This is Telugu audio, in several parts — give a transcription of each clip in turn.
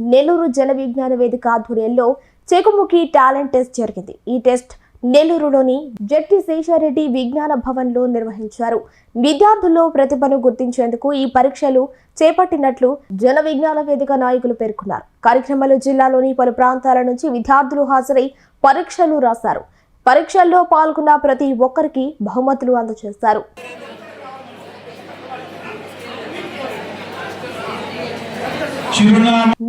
నెల్లూరు జన విజ్ఞాన వేదిక ఆధ్వర్యంలో చెకుముకి టాలెంట్ టెస్ట్ జరిగింది. ఈ టెస్ట్ నెల్లూరులోని జట్టి శేషారెడ్డి విజ్ఞాన భవన్లో నిర్వహించారు. విద్యార్థుల్లో ప్రతిభను గుర్తించేందుకు ఈ పరీక్షలు చేపట్టినట్లు జన విజ్ఞాన వేదిక నాయకులు పేర్కొన్నారు. కార్యక్రమంలో జిల్లాలోని పలు ప్రాంతాల నుంచి విద్యార్థులు హాజరై పరీక్షలు రాశారు. పరీక్షల్లో పాల్గొన్న ప్రతి ఒక్కరికి బహుమతులు అందజేశారు.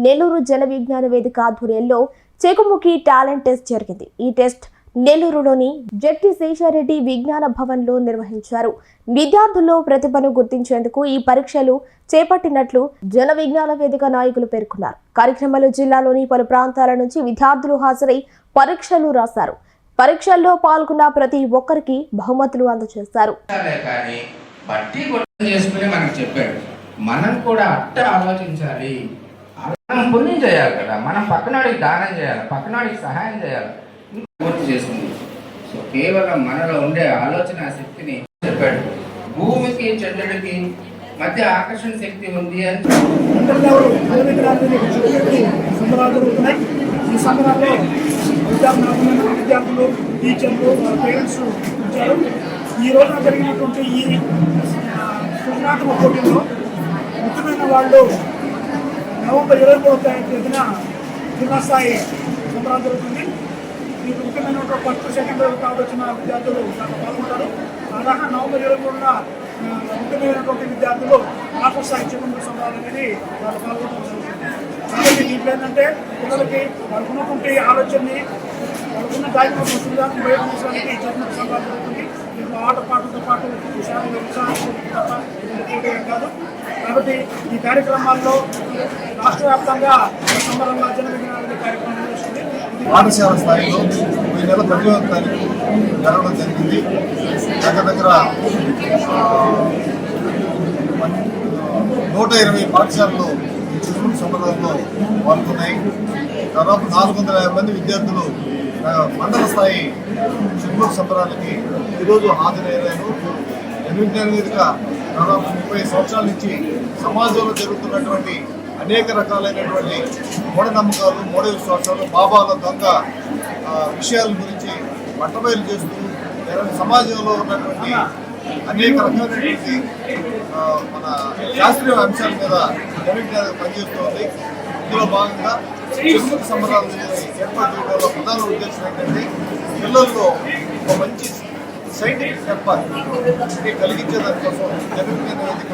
నెల్లూరు జన విజ్ఞాన వేదిక ఆధ్వర్యంలో చెకుముకి టాలెంట్ టెస్ట్ జరిగింది. ఈ టెస్ట్ నెల్లూరులోని జట్టి శేషారెడ్డి విజ్ఞాన భవన్లో నిర్వహించారు. విద్యార్థుల్లో ప్రతిభను గుర్తించేందుకు ఈ పరీక్షలు చేపట్టినట్లు జన విజ్ఞాన వేదిక నాయకులు పేర్కొన్నారు. కార్యక్రమంలో జిల్లాలోని పలు ప్రాంతాల నుంచి విద్యార్థులు హాజరై పరీక్షలు రాశారు. పరీక్షల్లో పాల్గొన్న ప్రతి ఒక్కరికి బహుమతులు అందజేశారు. ఆలోచించాలే కానీ బట్టి కొట్టం చేసుకుని మనకు చెప్పాడు. మనం కూడా అట్ట ఆలోచించాలి. పుణ్యం చేయాలి కదా. మనం పక్కనాడికి దానం చేయాలి పక్కనాడికి సహాయం చేయాలి. ఇంకా పూర్తి చేసుకుంది సో కేవలం మనలో ఉండే ఆలోచన శక్తిని చెప్పాడు. భూమికి చంద్రుడికి మధ్య ఆకర్షణ శక్తి ఉంది అని ఈ సంబరాల్లో విద్యార్థులు విద్యార్థులు టీచర్లు పేరెంట్స్ వచ్చారు ఈ రోజున జరిగినటువంటి ఈ సృజనాత్మక పోటీల్లో ముఖ్యమైన వాళ్ళు నవంబర్ ఇరవై మూడవ తేదీన జిల్లా స్థాయి సంబరాలు జరుగుతుంది. మీకు ముఖ్యమైన ఫస్ట్ సెకండ్ థర్డ్ వచ్చిన విద్యార్థులు దాంట్లో పాల్గొంటారు. అలాగే నవంబర్ ఇరవై మూడున ముఖ్యమైనటువంటి విద్యార్థులు రాష్ట్ర స్థాయి చిన్న సంబరాలు అనేది వాళ్ళు పాల్గొనడం జరుగుతుంది కాబట్టి దీంట్లో ఏంటంటే పిల్లలకి వాళ్ళకు ఉన్నటువంటి ఆలోచనని వాళ్ళకున్న దాగిన వస్తువులను బయటపరచడానికి జరిగిన సంబరాలు జరుగుతుంది. దీంట్లో ఆట పాటలతో పాటు విషయాలు కాదు. కాబట్టి ఈ కార్యక్రమాల్లో రాష్ట్ర వ్యాప్తంగా సంబరంగా జన కార్యక్రమం పాఠశాల స్థాయిలో ఈ నెల పదిహేవ తారీఖు జరగడం జరిగింది. దగ్గర దగ్గర నూట ఇరవై పాఠశాలలు ఈ చిరుమూరు సంబరాల్లో పాల్గొన్నాయి. దాదాపు నాలుగు వందల యాభై మంది విద్యార్థులు మండల స్థాయి చిరుమూరు సంబరాలకి ఈరోజు హాజరయ్యారు. ఎన్నింటి వేదిక దాదాపు ముప్పై సంవత్సరాల నుంచి సమాజంలో జరుగుతున్నటువంటి అనేక రకాలైనటువంటి మూఢనమ్మకాలు మూఢ విశ్వాసాలు బాబాల దొంగ విషయాల గురించి పట్టబయలు చేస్తూ సమాజంలో ఉన్నటువంటి అనేక రకాలైనటువంటి మన శాస్త్రీయ అంశాల మీద కమిటీ పనిచేస్తోంది. ఇందులో భాగంగా చెరుకు సంబరాలు ఏర్పాటు చేయడంలో ప్రధాన ఉద్దేశం ఏంటంటే పిల్లల్లో ఒక మంచి సైంటిఫిక్ చెప్పాలి. కలిగించే దానికోసం జగన్ వేదిక